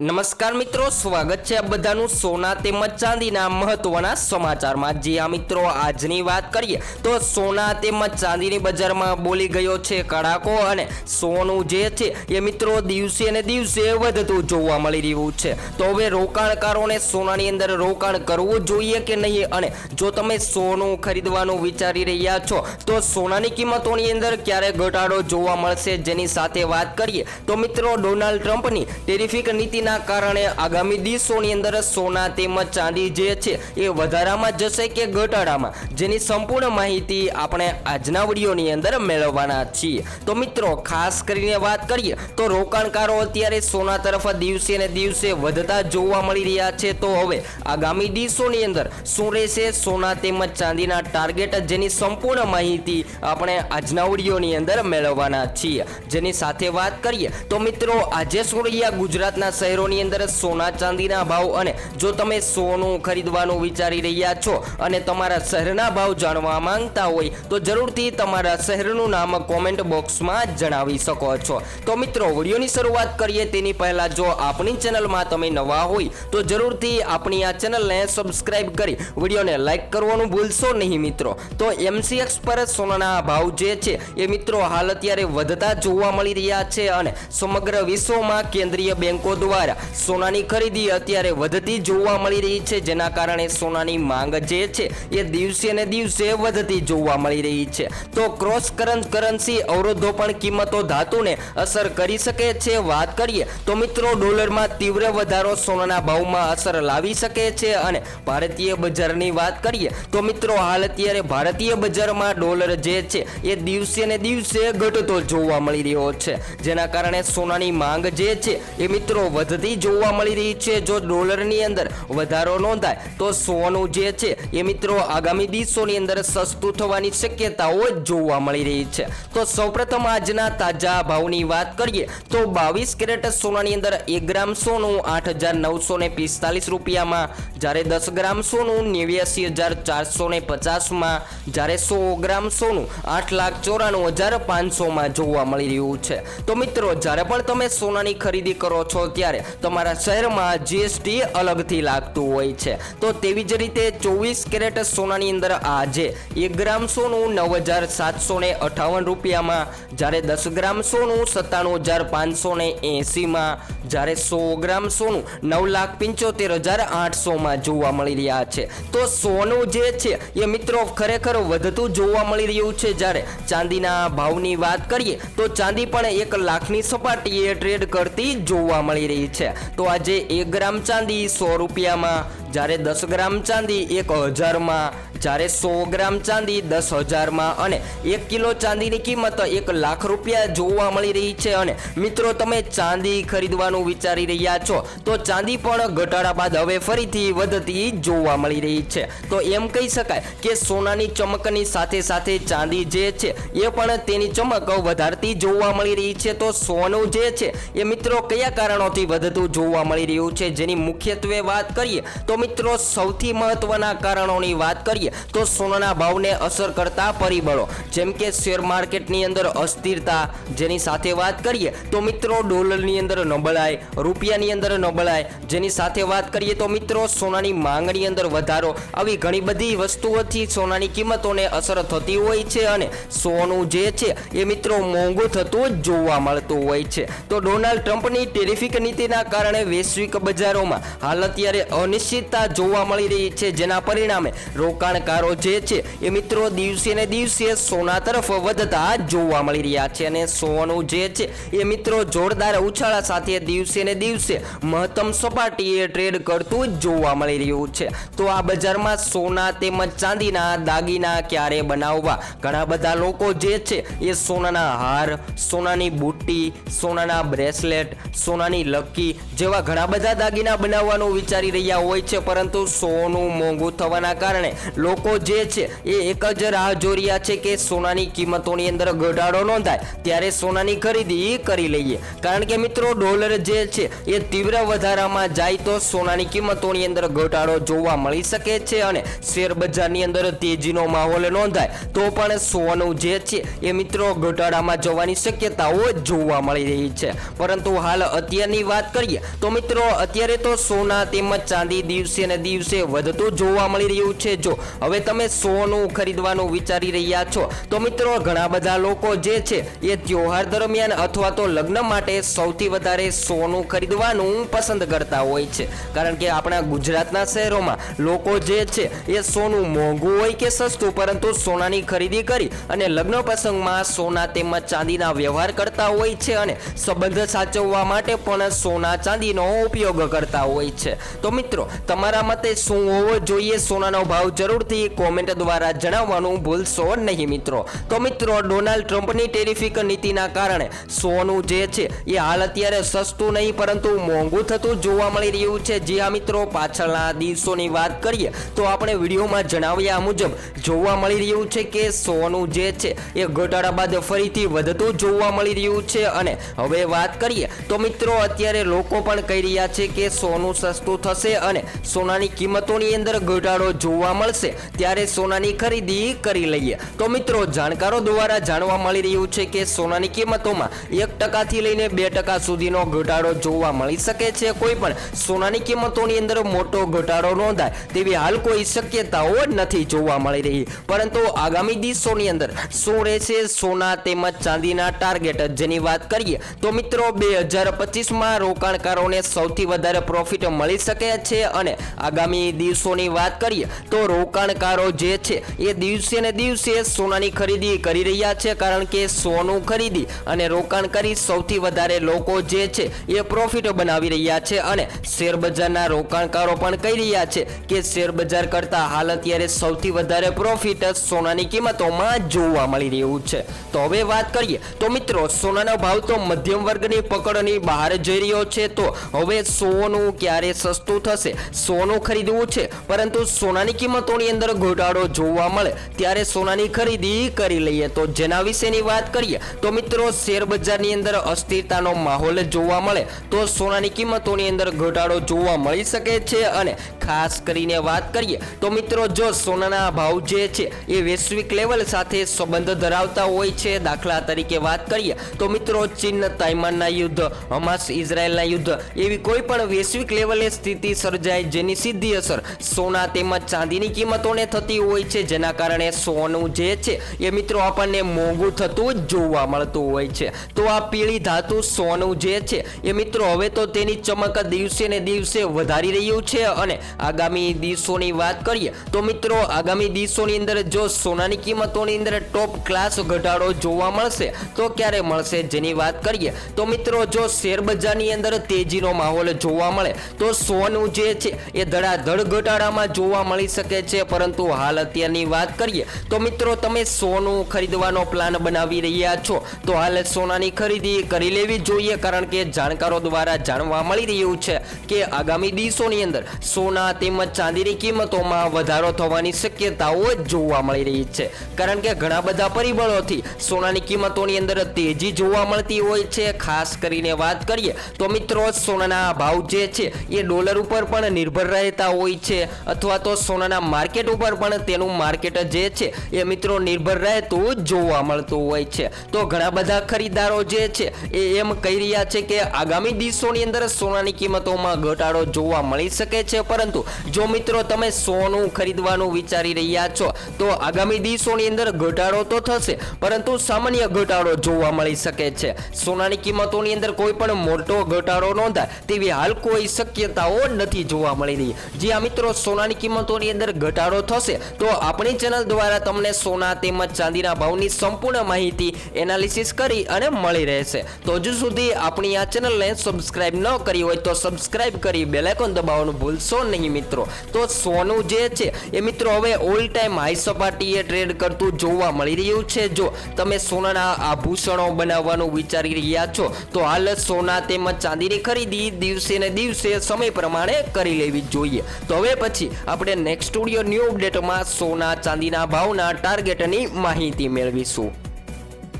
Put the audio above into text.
નમસ્કાર મિત્રો, સ્વાગત છે આ બધાનું સોના તેમજ ચાંદીના મહત્વના સમાચારમાં. જે આ મિત્રો, આજની વાત કરીએ તો સોના તેમજ ચાંદીની બજારમાં બોલી ગયો છે કડાકો અને સોનું જે છે એ મિત્રો દિવસે ને દિવસે વધતું જોવા મળી રહ્યું છે. તો હવે રોકાણકારોને સોનાની અંદર રોકાણ કરવું જોઈએ કે નહીં? અને જો તમે સોનું ખરીદવાનું વિચારી રહ્યા છો, તો સોનાની કિંમતોની અંદર ક્યારે ઘટાડો જોવા મળશે? જેની સાથે વાત કરીએ તો મિત્રો, ડોનાલ્ડ ટ્રમ્પની ટેરિફિક નીતિના કારણે આગામી દિવસોની અંદર સોના તેમજ ચાંદી જે છે એ વધારામાં જશે કે ઘટાડામાં? જેની સંપૂર્ણ માહિતી આપણે આજના વિડીયોની અંદર મેળવવાના છીએ. તો મિત્રો, ખાસ કરીને વાત કરીએ, તો રોકાણકારો અત્યારે સોના તરફ દિવસે ને દિવસે વધતા જોવા મળી રહ્યા છે. તો હવે આગામી દિવસોની અંદર શું રહેશે? સોના તેમજ ચાંદીના ટાર્ગેટ જેની સંપૂર્ણ માહિતી આપણે આજના વિડીયોની અંદર મેળવવાના છીએ. જેની સાથે વાત કરીએ, તો મિત્રો, આજે શું રહ્યા ગુજરાતના શહેરોની અંદર સોના ચાંદીના ભાવ અને જો તમે સોનું ખરીદવાનું વિચારી રહ્યા છો અને તમારા શહેરના ભાવ જાણવા માંગતા હોય, તો જરૂરથી તમારા શહેરનું નામ કોમેન્ટ બોક્સમાં જણાવી શકો છો. તો મિત્રો, વિડીયોની શરૂઆત કરીએ તેની પહેલાં જો આપણી ચેનલમાં તમે નવા હોય, તો જરૂરથી આપણી આ ચેનલને સબસ્ક્રાઈબ કરી વિડીયોને લાઈક કરવાનું ભૂલશો નહીં મિત્રો. તો એમસીએક્સ પર સોનાના ભાવ જે છે, એ મિત્રો હાલ અત્યારે વધતા જોવા મળી રહ્યા છે અને સમગ્ર વિશ્વમાં કેન્દ્રીય બેંકો દ્વારા સોનાની ખરીદી અત્યારે વધતી જોવા મળી રહી છે, જેના કારણે સોનાની માંગ જે છે, એ દિવસે ને દિવસે વધતી જોવા મળી રહી છે. તો ક્રોસ કરંટ કરન્સી અવરોધો પણ કિંમતો ધાતુને અસર કરી શકે છે, વાત કરીએ તો મિત્રો ડોલરમાં તીવ્ર વધારો સોનાના ભાવમાં અસર લાવી શકે છે અને ભારતીય બજારની વાત કરીએ તો મિત્રો હાલ અત્યારે ભારતીય બજારમાં ડોલર જે છે, એ દિવસે ને દિવસે ઘટતો જોવા મળી રહ્યો છે. જેના કારણે સોનાની માંગ જે છે, એ મિત્રો વધતી જોવા મળી રહી છે. જો ડોલરની અંદર વધારો નોંધાય, તો સોનું જે છે, એ મિત્રો આગામી દિવસોની અંદર સસ્તું થવાની શક્યતાઓ જોવા મળી રહી છે. તો સૌપ્રથમ આજના તાજા ભાવની વાત કરીએ, તો બાવીસ કેરેટ સોનાની અંદર એક ગ્રામ સોનું આઠ હજાર નવસો ને પિસ્તાલીસ રૂપિયામાં, જ્યારે દસ ગ્રામ સોનું નેવ્યાસી હજાર ચારસો ને પચાસમાં, જ્યારે સો ગ્રામ સોનું આઠ લાખ ચોરાણું હજાર પાંચસોમાં જોવા મળી રહ્યું છે. તો મિત્રો, જ્યારે પણ તમે સોનાની ખરીદી કરો છો, ત્યારે તમારા શહેરમાં જીએસટી અલગથી લાગતું હોય છે. તો તેવી જ રીતે ચોવીસ કેરેટ સોનાની અંદર આજે એક ગ્રામ સોનું નવ હજાર સાતસો ને અઠાવન રૂપિયામાં, જ્યારે દસ ગ્રામ સોનું સત્તાણું હજાર પાંચસો ને એંસીમાં જ્યારે સો ગ્રામ સોનું નવ લાખ પંચોતેર હજાર આઠસોમાં જોવા મળી રહ્યા છે. તો સોનું જે છે એ મિત્રો ખરેખર વધતું જોવા મળી રહ્યું છે. જ્યારે ચાંદીના ભાવની વાત કરીએ તો ચાંદી પણ એક લાખની સપાટીએ ટ્રેડ કરતી જોવા મળી રહી છે. તો આજે એક ગ્રામ ચાંદી સો રૂપિયામાં, જ્યારે દસ ગ્રામ ચાંદી એક હજારમાં જ્યારે સો ગ્રામ ચાંદી દસ હજારમાં અને એક કિલો ચાંદીની કિંમત એક લાખ રૂપિયા જોવા મળી રહી છે અને મિત્રો, તમે ચાંદી ખરીદવાનું વિચારી રહ્યા છો, તો ચાંદી પણ ઘટાડા બાદ હવે ફરીથી વધતી જોવા મળી રહી છે. તો એમ કહી શકાય કે સોનાની ચમકની સાથે સાથે ચાંદી જે છે, એ પણ તેની ચમક વધારતી જોવા મળી રહી છે. તો સોનું જે છે, એ મિત્રો કયા કારણોથી વધતું જોવા મળી રહ્યું છે? જેની મુખ્યત્વે વાત કરીએ, તો મિત્રો, સૌથી મહત્વના કારણોની વાત કરીએ તો સોનાના ભાવને અસર કરતા પરિબળો. જેમ કે શેર માર્કેટની અંદર અસ્થિરતા, જેની સાથે વાત કરીએ તો મિત્રો ડોલરની અંદર નબળાઈ, રૂપિયાની અંદર નબળાઈ, જેની સાથે વાત કરીએ તો મિત્રો સોનાની માંગની અંદર વધારો. આવી ઘણી બધી વસ્તુઓથી સોનાની કિંમતોને અસર થતી હોય છે અને સોનું જે છે એ મિત્રો મોંઘું થતું જોવા મળતું હોય છે. તો ડોનાલ્ડ ટ્રમ્પની ટેરિફિક નીતિના કારણે વૈશ્વિક બજારોમાં હાલ અત્યારે અનિશ્ચિતતા જોવા મળી રહી છે, જેના પરિણામે રોકાણકારો જે છે એ મિત્રો દિવસે ને દિવસે સોના તરફ વધતા જોવા મળી રહ્યા છે અને સોનું જે છે એ મિત્રો જોરદાર ઉછાળા સાથે દિવસે ને દિવસે મહત્તમ સપાટીએ ટ્રેડ કરતું જોવા મળી રહ્યું છે. તો આ બજારમાં સોના તેમજ ચાંદીના દાગીના ક્યારે બનાવવા? ઘણા બધા લોકો જે છે એ સોનાના હાર, સોનાની બુટ્ટી, સોનાના બ્રેસલેટ, સોનાની લક્કી જેવા ઘણા બધા દાગીના બનાવવાનું વિચારી રહ્યા હોય છે, પરંતુ સોનું મોંઘું થવાના કારણે લોકો જે છે, એ એક જ રાહ જોઈ રહ્યા છે કે સોનાની કિંમતોની અંદર ઘટાડો નોંધાય. ત્યારે સોનાની ખરીદી કરી લઈએ. કારણ કે મિત્રો, ડોલર જે છે, એ તીવ્ર વધારામાં જાય તો સોનાની કિંમતોની અંદર ઘટાડો જોવા મળી શકે છે અને શેર બજારની અંદર તેજીનો માહોલ નોંધાય. તો પણ સોનું જે છે, એ મિત્રો ઘટાડામાં જવાની શક્યતાઓ જોવા મળી રહી છે. પરંતુ હાલ અત્યારની વાત કરીએ, તો મિત્રો, અત્યારે તો સોના તેમજ ચાંદી દિવસે ને દિવસે વધતું જોવા મળી રહ્યું છે. જો હવે તમે સોનું ખરીદવાનું વિચારી રહ્યા છો. તો મિત્રો, ઘણા બધા લોકો જે છે, એ તહેવાર દરમિયાન અથવા તો લગ્ન માટે સૌથી વધારે સોનું ખરીદવાનું પસંદ કરતા હોય છે. કારણ કે આપણા ગુજરાતના શહેરોમાં લોકો જે છે, એ સોનું મોંઘું હોય કે સસ્તું, પરંતુ સોનાની ખરીદી કરી અને લગ્ન પ્રસંગમાં સોના તેમજ ચાંદીના વ્યવહાર કરતા હોય છે અને સંબંધ સાચવવા માટે પણ સોના ચાંદીનો ઉપયોગ કરતા હોય છે. તો મિત્રો, તમારા મતે શું હોવો જોઈએ? સોનાનો ભાવ જરૂરથી કોમેન્ટ દ્વારા જણાવવાનું ભૂલશો નહીં મિત્રો. તો મિત્રો, ડોનાલ્ડ ટ્રમ્પની ટેરિફિક નીતિના કારણે સોનું જે છે એ હાલ અત્યારે સસ્તું નહીં, પરંતુ મોંઘું થતું જોવા મળી રહ્યું છે. જે આ મિત્રો, પાછળના દિવસોની વાત કરીએ તો આપણે વિડીયોમાં જણાવ્યા મુજબ જોવા મળી રહ્યું છે કે સોનું જે છે એ ઘટાડા બાદ ફરીથી વધતું જોવા મળી રહ્યું છે. અને હવે વાત કરીએ તો મિત્રો, અત્યારે લોકો પણ કહી રહ્યા છે કે સોનું સસ્તું થશે અને સોનાની કિંમતોની અંદર ઘટાડો જોવા મળશે. ત્યારે સોનાની ખરીદી કરી લઈએ. તો મિત્રો, જાણકારો દ્વારા જાણવા મળી રહ્યું છે કે સોનાની કિંમતોમાં એક ટકાથી લઈને બે ટકા સુધીનો ઘટાડો જોવા મળી શકે છે. કોઈ પણ સોનાની કિંમતોની અંદર મોટો ઘટાડો નોંધાય તેવી હાલ કોઈ શક્યતાઓ નથી જોવા મળી રહી. પરંતુ આગામી દિવસોની અંદર શું રહેશે? સોના તેમજ ચાંદીના ટાર્ગેટ જેની વાત કરીએ, તો મિત્રો, બે હજાર પચીસમાં રોકાણકારોને સૌથી વધારે પ્રોફિટ મળી શકે છે. અને આગામી દિવસોની વાત કરીએ, તો રોકાણકારો જે છે એ દિવસે ને દિવસે સોનાની ખરીદી કરી રહ્યા છે, કારણ કે સોનું ખરીદી અને રોકાણ કરી સૌથી વધારે લોકો જે છે એ પ્રોફિટ બનાવી રહ્યા છે અને શેરબજારના રોકાણકારો પણ કહી રહ્યા છે કે શેર બજાર કરતાં હાલ અત્યારે સૌથી વધારે પ્રોફિટ સોનાની કિંમતોમાં જોવા મળી રહ્યું છે. તો હવે વાત કરીએ, તો મિત્રો, સોનાનો ભાવ તો મધ્યમ વર્ગની પકડની બહાર જઈ રહ્યો છે, તો હવે સોનું ક્યારે સસ્તું થશે? સોનું ખરીદવું છે, પરંતુ સોનાની કિંમતોની અંદર ઘોટાળો જોવા મળે, ત્યારે સોનાની ખરીદી કરી લઈએ. તો જેના વિશેની વાત કરીએ, તો મિત્રો શેર બજારની અંદર અસ્થિરતાનો માહોલ જોવા મળે. તો સોનાની કિંમતોની અંદર ઘટાડો જોવા મળી શકે છે અને ખાસ કરીને વાત કરીએ તો મિત્રો, જો સોનાના ભાવ જે છે એ વૈશ્વિક લેવલ સાથે સંબંધ ધરાવતા હોય છે, દાખલા તરીકે વાત કરીએ તો મિત્રો, ચીન તાઇમાનના યુદ્ધ, હમાસ, ઇઝરાયલના યુદ્ધ એવી કોઈ પણ વૈશ્વિક લેવલે સ્થિતિ સર્જાય જેની સીધી અસર સોના તેમજ ચાંદીની કિંમતોને થતી હોય છે. જેના કારણે સોનું જે છે એ મિત્રો, આપણને મોંઘું થતું જ જોવા મળતું હોય છે. તો આ પીળી ધાતુ સોનું જે છે એ મિત્રો, હવે તો તેની ચમક દિવસે ને દિવસે વધારી રહ્યું છે અને આગામી દિવસોની વાત કરીએ તો મિત્રો, આગામી દિવસોની અંદર જો સોનાની કિંમતોની અંદર ટોપ ક્લાસ ઘટાડો જોવા મળશે, તો ક્યારે મળશે જેની વાત કરીએ? તો મિત્રો, જો શેર બજારની અંદર તેજીનો માહોલ જોવા મળે, તો સોનું જે છે એ ધડાધડ ઘટાડામાં જોવા મળી શકે છે. પરંતુ હાલ અત્યારની વાત કરીએ, તો મિત્રો, તમે સોનું ખરીદવાનો પ્લાન બનાવી રહ્યા છો, તો હાલ સોનાની ખરીદી કરી લેવી જોઈએ, કારણ કે જાણકારો દ્વારા જાણવા મળી રહ્યું છે કે આગામી દિવસોની અંદર સોના તેમજ ચાંદીની કિંમતોમાં વધારો થવાની શક્યતાઓ જોવા મળી રહી છે. કારણ કે ઘણા બધા પરિબળોથી સોનાની કિંમતોની અંદર તેજી જોવા મળતી હોય છે. ખાસ કરીને વાત કરીએ તો મિત્રો, સોનાના ભાવ જે છે એ ડોલર ઉપર પણ નિર્ભર રહેતા હોય છે. અથવા તો સોનાના માર્કેટ ઉપર પણ તેનું માર્કેટ જે છે એ મિત્રો નિર્ભર રહેતું જોવા મળતું હોય છે. તો ઘણા બધા ખરીદારો જે છે એ એમ કહી રહ્યા છે કે આગામી દિવસોની અંદર સોનાની કિંમતોમાં ઘટાડો જોવા મળી શકે છે. પરંતુ જો મિત્રો તમે સોનું ખરીદવાનું વિચારી રહ્યા છો, તો આગામી દિવસોની અંદર ઘટાડો તો થશે, પરંતુ સામાન્ય ઘટાડો જોવા મળી શકે છે. સોનાની કિંમતોની અંદર કોઈ પણ મોટો ઘટાડો નોંધાય, તેવી હાલ કોઈ શક્યતાઓ નથી જોવા મળી રહી જે આ મિત્રો, સોનાની કિંમતોની અંદર ઘટાડો થશે, તો આપણી ચેનલ દ્વારા તમને સોના તેમજ ચાંદીના ભાવની સંપૂર્ણ માહિતી એનાલિસિસ કરી અને મળી રહેશે. તો હજુ સુધી આપણી આ ચેનલને સબસ્ક્રાઇબ ન કરી હોય તો સબસ્ક્રાઇબ કરી બેલાઇકોન દબાવવાનું ભૂલશો નહીં. નહીં મિત્રો. તો સોનું જે છે, એ મિત્રો હવે ઓલ ટાઈમ હાઈ સપાટીએ ટ્રેડ કરતું જોવા મળી રહ્યું છે. જો તમે સોનાના આભૂષણો બનાવવાનું વિચારી રહ્યા છો, તો હાલ સોના તેમજ ચાંદીની ખરીદી દિવસે ને દિવસે સમય પ્રમાણે કરી લેવી જોઈએ. તો હવે પછી આપણે નેક્સ્ટ સ્ટુડિયો ન્યૂ અપડેટમાં સોના ચાંદીના ભાવના ટાર્ગેટની માહિતી મેળવીશું.